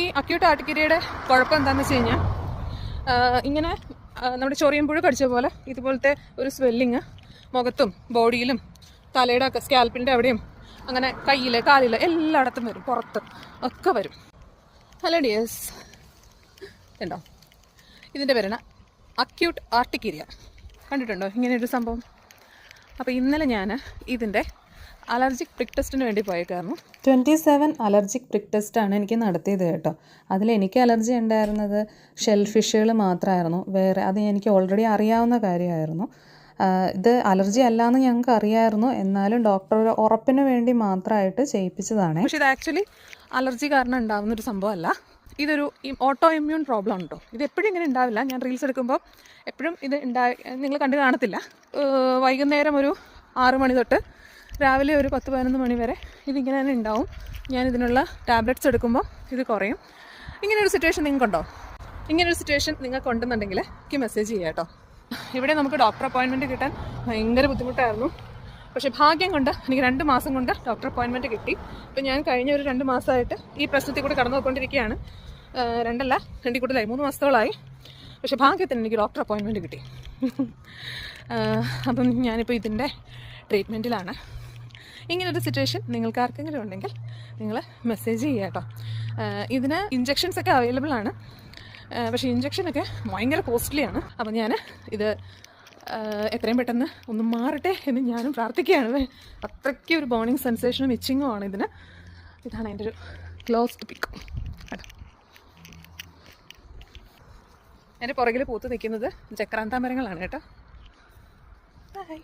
ഈ അക്യൂട്ട് ആർട്ടിക്കിരിയുടെ കുഴപ്പം എന്താണെന്ന് വെച്ച് കഴിഞ്ഞാൽ ഇങ്ങനെ നമ്മുടെ ചൊറിയൻ പുഴു കടിച്ച പോലെ ഇതുപോലത്തെ ഒരു സ്വെല്ലിങ് മുഖത്തും ബോഡിയിലും തലയുടെ ഒക്കെ സ്കാൽപ്പിന്റെ അവിടെയും അങ്ങനെ കയ്യിൽ കാലിൽ എല്ലായിടത്തും വരും പുറത്ത് ഒക്കെ വരും. ഹലോ ഡിയേഴ്സ് ഉണ്ടോ ഇതിന്റെ പേരാണ് അക്യൂട്ട് ആർട്ടിക്കിരിയ കണ്ടിട്ടുണ്ടോ? ഇങ്ങനെയൊരു സംഭവം. അപ്പോൾ ഇന്നലെ ഞാൻ ഇതിന്റെ അലർജിക് പ്രിക് ടെസ്റ്റിന് വേണ്ടി പോയേക്കായിരുന്നു ട്വന്റി സെവൻ അലർജിക് പ്രിക് ടെസ്റ്റാണ് എനിക്ക് നടത്തിയത് കേട്ടോ. അതിൽ എനിക്ക് അലർജി ഉണ്ടായിരുന്നത് ഷെൽ ഫിഷുകൾ മാത്രമായിരുന്നു. വേറെ അത് എനിക്ക് ഓൾറെഡി അറിയാവുന്ന കാര്യമായിരുന്നു. ഇത് അലർജി അല്ലാന്ന് ഞങ്ങൾക്ക് അറിയായിരുന്നു. എന്നാലും ഡോക്ടർ ഒരു ഉറപ്പിന് വേണ്ടി മാത്രമായിട്ട് ചെയ്യിപ്പിച്ചതാണ്. പക്ഷേ ഇത് ആക്ച്വലി അലർജി കാരണം ഉണ്ടാകുന്ന ഒരു സംഭവമല്ല. ഇതൊരു ഓട്ടോ ഇമ്മ്യൂൺ പ്രോബ്ലം ഉണ്ടോ ഇത് എപ്പോഴും ഇങ്ങനെ ഉണ്ടാവില്ല. ഞാൻ റീൽസ് എടുക്കുമ്പോൾ എപ്പോഴും ഇത് ഉണ്ടായി നിങ്ങൾ കണ്ടു കാണത്തില്ല. വൈകുന്നേരം ഒരു ആറ് മണി തൊട്ട് രാവിലെ ഒരു പത്ത് പതിനൊന്ന് മണി വരെ ഇതിങ്ങനെ തന്നെ ഉണ്ടാവും. ഞാൻ ഇതിനുള്ള ടാബ്ലറ്റ്സ് എടുക്കുമ്പോൾ ഇത് കുറയും. ഇങ്ങനെ ഒരു സിറ്റുവേഷൻ നിങ്ങൾക്കുണ്ടോ? ഇങ്ങനെ ഒരു സിറ്റുവേഷൻ നിങ്ങൾക്ക് ഉണ്ടെന്നുണ്ടെങ്കിൽ എനിക്ക് മെസ്സേജ് ചെയ്യാം കേട്ടോ. ഇവിടെ നമുക്ക് ഡോക്ടർ അപ്പോയിൻമെന്റ് കിട്ടാൻ ഭയങ്കര ബുദ്ധിമുട്ടായിരുന്നു. പക്ഷേ ഭാഗ്യം കൊണ്ട് എനിക്ക് രണ്ട് മാസം കൊണ്ട് ഡോക്ടർ അപ്പോയിൻമെന്റ് കിട്ടി. ഇപ്പം ഞാൻ കഴിഞ്ഞ ഒരു രണ്ട് മാസമായിട്ട് ഈ പ്രശ്നത്തിൽ കൂടെ കടന്നു പോയിക്കൊണ്ടിരിക്കുകയാണ് രണ്ടല്ല രണ്ടിൽ കൂടുതലായി. മൂന്ന് മാസത്തോളമായി പക്ഷേ ഭാഗ്യത്തിന് എനിക്ക് ഡോക്ടർ അപ്പോയിൻമെന്റ് കിട്ടി. അപ്പം ഞാനിപ്പോൾ ഇതിന്റെ ട്രീറ്റ്മെന്റിലാണ് ഇങ്ങനൊരു സിറ്റുവേഷൻ നിങ്ങൾക്ക് ആർക്കെങ്കിലും ഉണ്ടെങ്കിൽ നിങ്ങൾ മെസ്സേജ് ചെയ്യുക കേട്ടോ ഇതിന് ഇഞ്ചക്ഷൻസൊക്കെ അവൈലബിൾ ആണ്. പക്ഷേ ഇഞ്ചക്ഷനൊക്കെ ഭയങ്കര കോസ്റ്റ്ലിയാണ് അപ്പം ഞാൻ ഇത് എത്രയും പെട്ടെന്ന് ഒന്ന് മാറട്ടെ എന്ന് ഞാനും പ്രാർത്ഥിക്കുകയാണ്. അത്രയ്ക്ക് ഒരു ബോണിങ് സെൻസേഷനും ഇച്ചിങ്ങും ആണ് ഇതിന്. ഇതാണ് എന്റെ ഒരു ക്ലോസ്ഡ് പിക്ക് എന്റെ പുറകിൽ പൂത്ത് നിൽക്കുന്നത് ചക്രാന്താമരങ്ങളാണ് കേട്ടോ. ബൈ